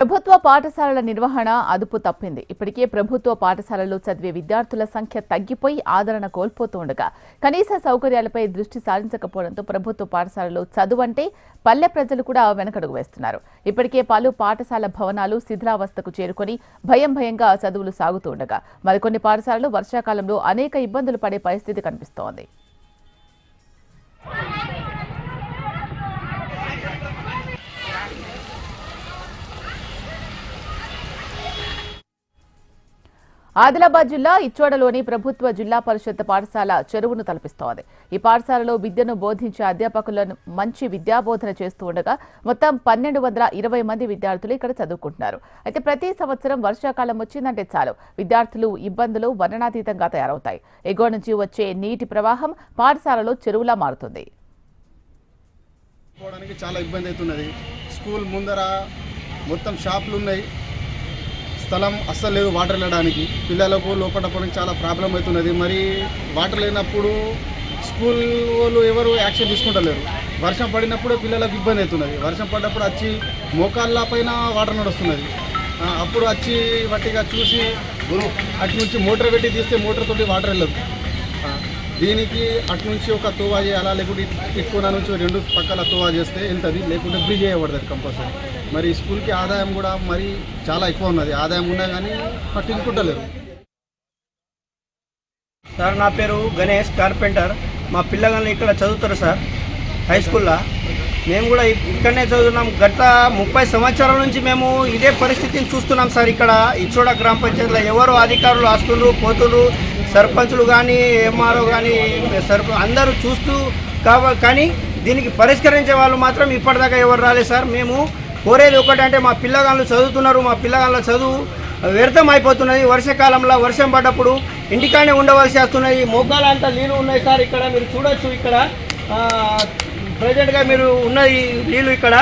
ప్రభుత్వ పాఠశాలల నిర్వహణ అదుపు తప్పింది. ఇప్పటికే ప్రభుత్వ పాఠశాలల్లో చదివే విద్యార్థుల సంఖ్య తగ్గిపోయి ఆదరణ కోల్పోతుండగా కనీస సౌకర్యాలపై దృష్టి సారించకపోవడంతో ప్రభుత్వ పాఠశాలలో చదువు అంటే పల్లె ప్రజలు కూడా వెనకడుగు వేస్తున్నారు. ఇప్పటికే పలు పాఠశాల భవనాలు శిథిలావస్థకు చేరుకొని భయం భయంగా చదువులు సాగుతూ ఉండగా మరికొన్ని పాఠశాలలు వర్షాకాలంలో అనేక ఇబ్బందులు పడే పరిస్థితి కనిపిస్తోంది. ఆదిలాబాద్ జిల్లా ఇచ్చోడలోని ప్రభుత్వ జిల్లా పరిషత్ పాఠశాల చెరువును తలపిస్తోంది. ఈ పాఠశాలలో విద్యను బోధించే అధ్యాపకులను మంచి విద్యాబోధన చేస్తూ ఉండగా మొత్తం పన్నెండు వందల ఇరవై మంది విద్యార్థులు ఇక్కడ చదువుకుంటున్నారు. అయితే ప్రతి సంవత్సరం వర్షాకాలం వచ్చిందంటే చాలు. విద్యార్థులు ఇబ్బందులు వర్ణనాతీతంగా తయారవుతాయి. ఎగువ నుంచి వచ్చే నీటి ప్రవాహం పాఠశాలలో చెరువులా మారుతుంది. చాలా ఇబ్బంది అవుతున్నది. స్కూల్ ముందర మొత్తం షాపులు ఉన్నాయి. స్థలం అస్సలు లేదు వాటర్ వెళ్ళడానికి. పిల్లలకు లోపల పోవడానికి చాలా ప్రాబ్లం అవుతున్నది. మరి వాటర్ లేనప్పుడు స్కూల్ వాళ్ళు ఎవరు యాక్షన్ తీసుకుంటలేరు. వర్షం పడినప్పుడు పిల్లలకు ఇబ్బంది అవుతున్నది. వర్షం పడినప్పుడు వచ్చి మోకాళ్ళ పైన వాటర్ నడుస్తున్నది. అప్పుడు వచ్చి వాటిగా చూసి అటు నుంచి మోటార్ పెట్టి తీస్తే మోటార్ తోటి వాటర్ వెళ్ళదు. దీనికి అటు నుంచి ఒక తువా చేయాలా? లేకుంటే ఎక్కువ నుంచి రెండు పక్కల తువా చేస్తే వెళ్తుంది లేకుంటే బ్రిడ్జ్ చేయబడుతుంది కంపల్సరీ మరి స్కూల్కి ఆదాయం కూడా మరి చాలా ఎక్కువ ఉన్నది. ఆదాయం ఉన్నా కానీ పట్టించుకుంటలేరు. సార్ నా పేరు గణేష్ కార్పెంటర్. మా పిల్లగాళ్ళు ఇక్కడ చదువుతారు సార్ హై స్కూల్లో మేము కూడా ఇక్కడనే చదువుతున్నాం. గత ముప్పై సంవత్సరాల నుంచి మేము ఇదే పరిస్థితిని చూస్తున్నాం సార్ ఇక్కడ. ఇచ్చోడ గ్రామ పంచాయతీలో ఎవరు అధికారులు ఆస్తులు పోతులు సర్పంచులు కానీ ఎంఆర్ఓ కానీ సర్ప అందరూ చూస్తూ కావ కానీ దీనికి పరిష్కరించే వాళ్ళు మాత్రం ఇప్పటిదాకా ఎవరు రాలేదు సార్. మేము కోరేది ఒకటంటే మా పిల్లగాళ్ళు చదువుతున్నారు మా పిల్లగాళ్ళ చదువు వ్యర్థం అయిపోతున్నది వర్షాకాలంలో వర్షం పడ్డప్పుడు ఇంటికానే ఉండవలసి వస్తున్నది. మోకాల అంతా నీళ్ళు ఉన్నాయి సార్. ఇక్కడ మీరు చూడొచ్చు ఇక్కడ. ప్రజెంట్గా మీరు ఉన్నది నీళ్ళు ఇక్కడ.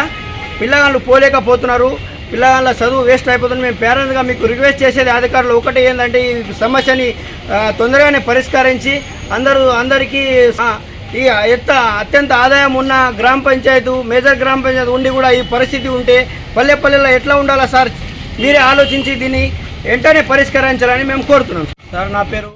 పిల్లగాళ్ళు పోలేకపోతున్నారు. పిల్లగాళ్ళ చదువు వేస్ట్ అయిపోతుంది మేము పేరెంట్స్గా మీకు రిక్వెస్ట్ చేసేది అధికారులు ఒకటి ఏంటంటే ఈ సమస్యని తొందరగానే పరిష్కరించి అందరూ అందరికీ ఈ ఎంత అత్యంత ఆదాయం ఉన్న గ్రామ పంచాయతీ మేజర్ గ్రామ పంచాయతీ ఉండి కూడా ఈ పరిస్థితి ఉంటే పల్లె పల్లెల్లో ఎట్లా ఉండాలా సార్? మీరే ఆలోచించి దీన్ని వెంటనే పరిష్కరించాలని మేము కోరుతున్నాం. సార్ నా పేరు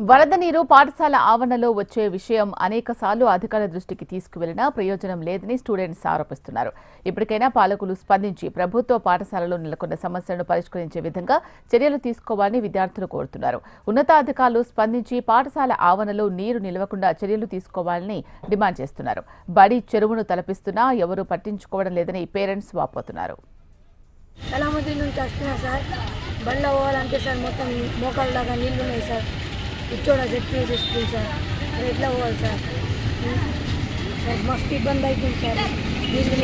వరద నీరు పాఠశాల ఆవరణలో వచ్చే విషయం అనేక సార్లు అధికారుల దృష్టికి తీసుకువెళ్ళినా ప్రయోజనం లేదని స్టూడెంట్స్ ఆరోపిస్తున్నారు. ఇప్పటికైనా పాలకులు స్పందించి ప్రభుత్వ పాఠశాలలో నెలకొన్న సమస్యలను పరిష్కరించే విధంగా చర్యలు తీసుకోవాలని విద్యార్థులు కోరుతున్నారు. ఉన్నతాధికారులు స్పందించి పాఠశాల ఆవరణలో నీరు నిలవకుండా చర్యలు తీసుకోవాలని డిమాండ్ చేస్తున్నారు. బడి చెరువును తలపిస్తున్నా ఎవరూ పట్టించుకోవడం లేదని పేరెంట్స్ వాపోతున్నారు. నుంచి సార్. బండ్ల పోవాలంటే సార్ మొత్తం మోకాళ్ళ దాకా నీళ్ళు ఉన్నాయి సార్. ఇచ్చోడ చెప్పి స్కూల్ సార్ మరి ఎట్లా పోవాలి సార్ సార్ మస్తు ఇబ్బంది అవుతుంది సార్ నీళ్ళు